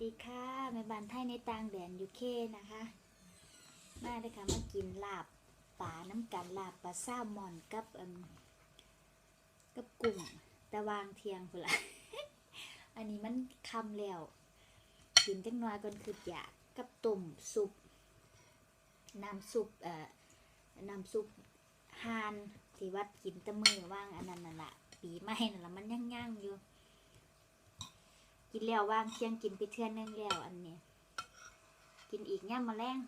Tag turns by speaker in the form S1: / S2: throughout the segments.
S1: ดีค่ะแม่บ้านไทยในต่างแดนยูเคนะคะ มาเลยค่ะมากินลาบปลาน้ำกันลาบปลาซ่ามอนกับกับกุ้งแต่วางเทียงพุ่นละอันนี้มันคำแล้ว กินจังน้อยก่อนคืออยากกับต้มซุปน้ำซุปเอ่อน้ำซุปฮานที่วัดกินตะมือว่างอันนั้นน่ะละปีใหม่นั่นละมันย่างๆอยู่ กินแล้วว่างเที่ยงกินไปเทื่อนึงแล้วอันนี้ กินอีกย่ามมาแรง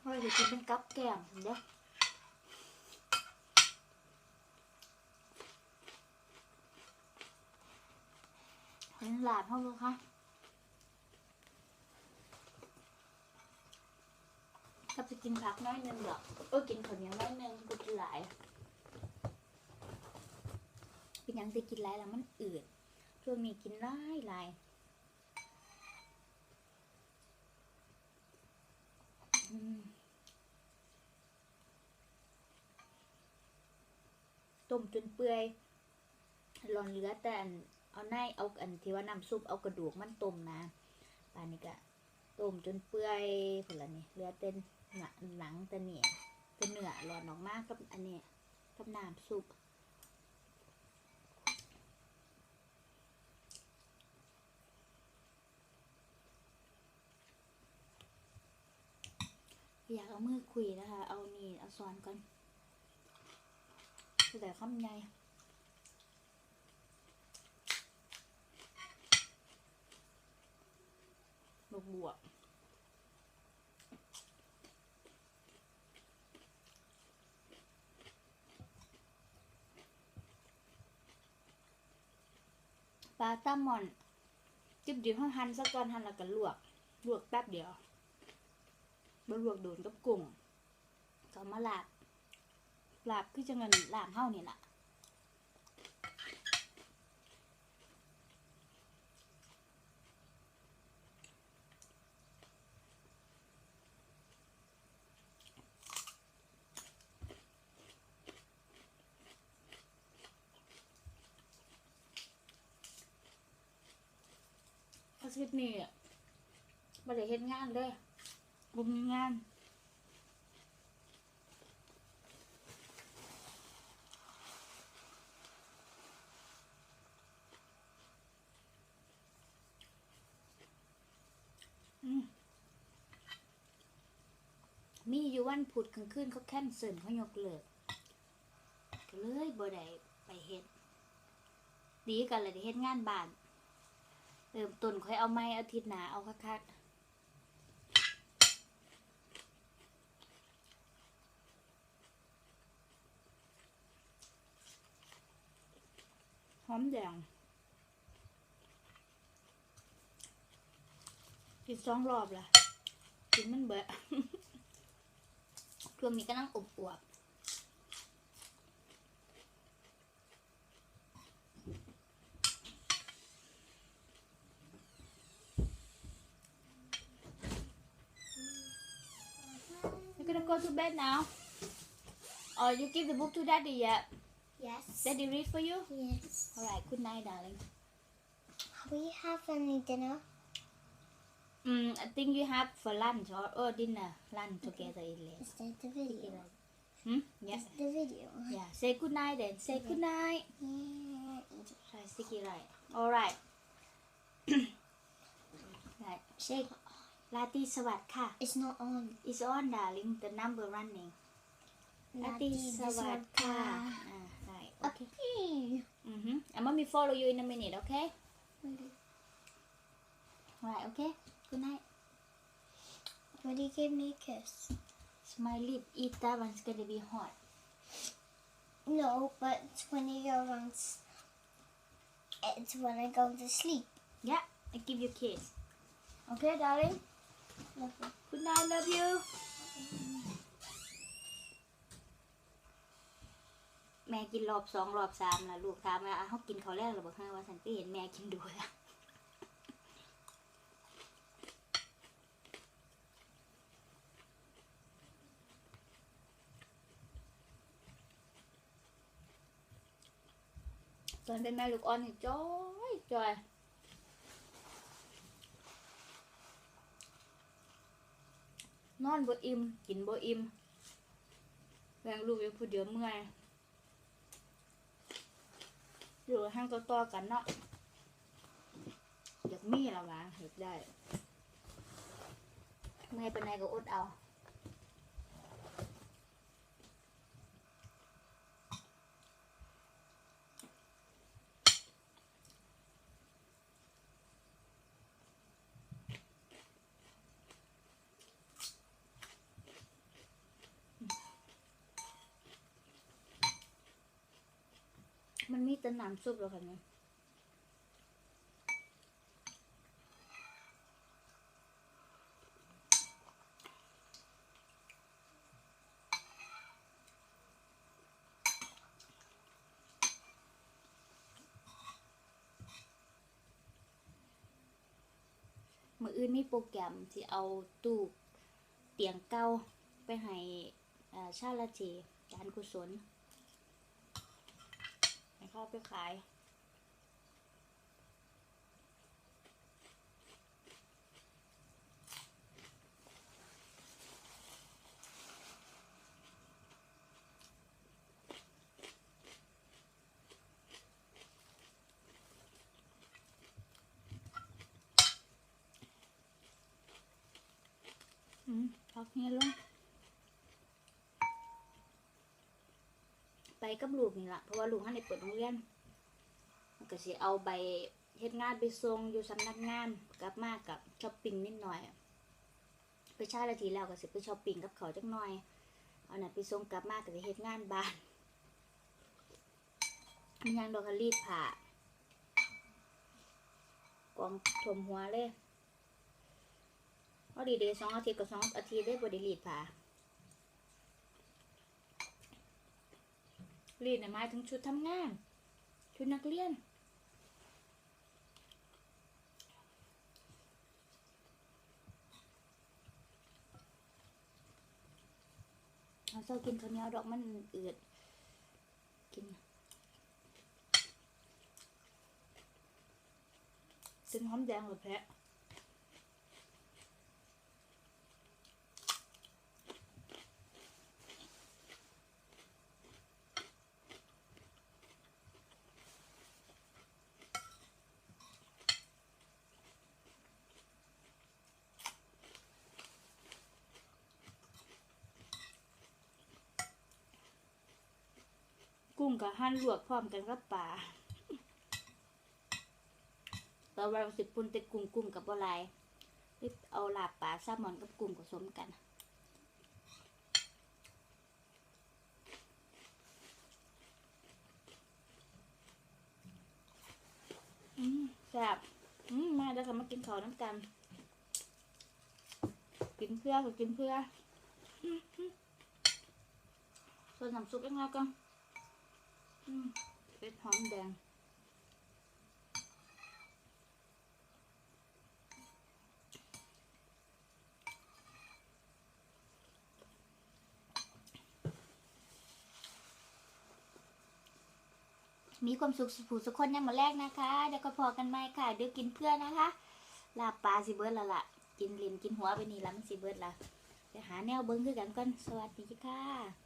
S1: เฮ้ยเดี๋ยวกินเป็นกับแกล้มเด้อเห็นหลาบเขาลูกคะก็ไปกินผักน้อยนึงเหรอเออกินข้าวเหนียวน้อยนึงกูกินหลาย เป็นยังจะกินหลายแล้วมันอืดช่วงนี้กินหลายหลายอืมต้มจนเปื่อยหลอนเหลือแต่เอาในเอาอันที่ว่าน้ำซุปเอากระดูกมันต้มนะป่านนี้ก็ต้มจนเปื่อยผลละนี่เหลือเต้นหนังแต่เนี่ยแต่เนื้อหลอนออกมากกับอันเนี้ยกับน้ำซุป อยากเอามือคุยนะคะ เอานี่เอาซ้อนก่อนแต่คำใหญ่บวกบวกปลาต้ามอนจิบจิบห้องหันสักก่อนหันแล้วก็ลวก ลวกแป๊บเดียว บลวกโดนกับกุ้งก็มาลาบลาบคือจะเงินลาบเฮานี่ล่ะอาทิตย์นี้บ่ได้เฮ็ดงานเลย บ่มีงานอืมมีอยู่วันพุธกลางคืนเขาแคนเซิลเขายกเลิกก็เลยบ่ได้ไปเฮ็ด ดีกันเลยเฮ็ดงานบ้านเริ่มต้นค่อยเอาไม้อาทิตย์หนาเอาคักๆ หอมแดง กินสองรอบละกินมันเบะช่วงนี้ก็นั่งอบอวบๆ You're gonna go to bed now or you give the book to daddy yet
S2: Yes.
S1: Daddy read for you?
S2: Yes.
S1: All right. Good night, darling.
S2: We have any dinner?
S1: Mm, I think you have for lunch or, or dinner. Lunch mm-hmm. together in late.
S2: Is that the video?
S1: Hmm? Yes.
S2: Yeah. The video.
S1: Yeah. Say good night then. Say good mm-hmm. night.
S2: Yeah.
S1: Try sticky right. All right. right. Say. Lati Sawat
S2: It's not on.
S1: It's on, darling. The number running. Lati Sawat ah okay.
S2: Okay.
S1: mm-hmm. And mommy follow you in a minute okay? Right okay? Good night.
S2: Will you give me a kiss?
S1: It's my lip eat that one's gonna be hot.
S2: No, but it's when you go on, it's when I go to sleep.
S1: yeah I give you a kiss. Okay darling?
S2: Lovely.
S1: good night love you แม่กินรอบสองรอบสามแล้วลูกถามว่าอะเขากินเขาวแรกหรือเปล่าคะว่าฉันก็เห็นแม่กินดูแล้วตอนเป็นแม่ลูกอ่อนนี่จ้อยจอยนอนบ่อิ่มกินบ่อิ่มแรงลูกอยู่ผู้เดียวเมื่อย อยู่ห้างต่อๆกันเนาะอยากมีและวางเห็ดได้เมื่อยเป็นไงก็อดเอา มันมีแต่น้ำซุปแล้วค่ะเนี่ยมืออื่นมีโปรแกรมที่เอาตู้เตียงเก่าไปให้ชาลาเจการกุศล เข้าไปขายอืมพักเงี้ยลง ไปกับลูกนี่ละเพราะว่าลูกท่านได้เปิดโรงเรียนก็สิเอาใบเฮ็ดงานไปส่งอยู่สำนักงานกลับมากับช้อปปิ้งนิดหน่อย ไปใชาละทีแล้วก็สิไปช้อปปิ้งกับเขาจักหน่อยเอาน่ะไปส่งกลับมาก็สิเฮ็ดงานบ้านมียังดอกรีดผ้ากองถมหัวเลยพอดีเดย์สองอาทิตย์กับสองอาทิตย์ได้บ่ได้รีดผ้า รีดนหมายถึงชุดทำงาน ชุดนักเรียน เอาเจ้ากินข้าวเหนียวดอกมันอืดกินซึ่งหอมแดงหรือแพะ กุ้งกับหั่นลวกพร้อมกันกับปลาแต่ว่าเราสิปุ่นแต่กุ้งกุ้งกับบัวลายรีบเอาลาบปลาแซลมอนกับกุ้งผสมกันแซ่บมาเดี๋ยวค่ะมากินข้าวน้ำกัน กินเพื่อก็กินเพื่อส่วนน้ำซุปยังไงก่อนอืม เป็นหอมแดง มีความสุขสุขสุขคนยังมาแรกนะคะเดี๋ยวก็พอกันไหมค่ะ เดี๋ยวกินเพื่อนนะคะ ลาปลาสิเบิร์ดและล่ะกินลินกินหัวไปนี่ละมันสิเบิร์ดละไปหาแนวเบิ้งคือกันก่อน สวัสดีค่ะ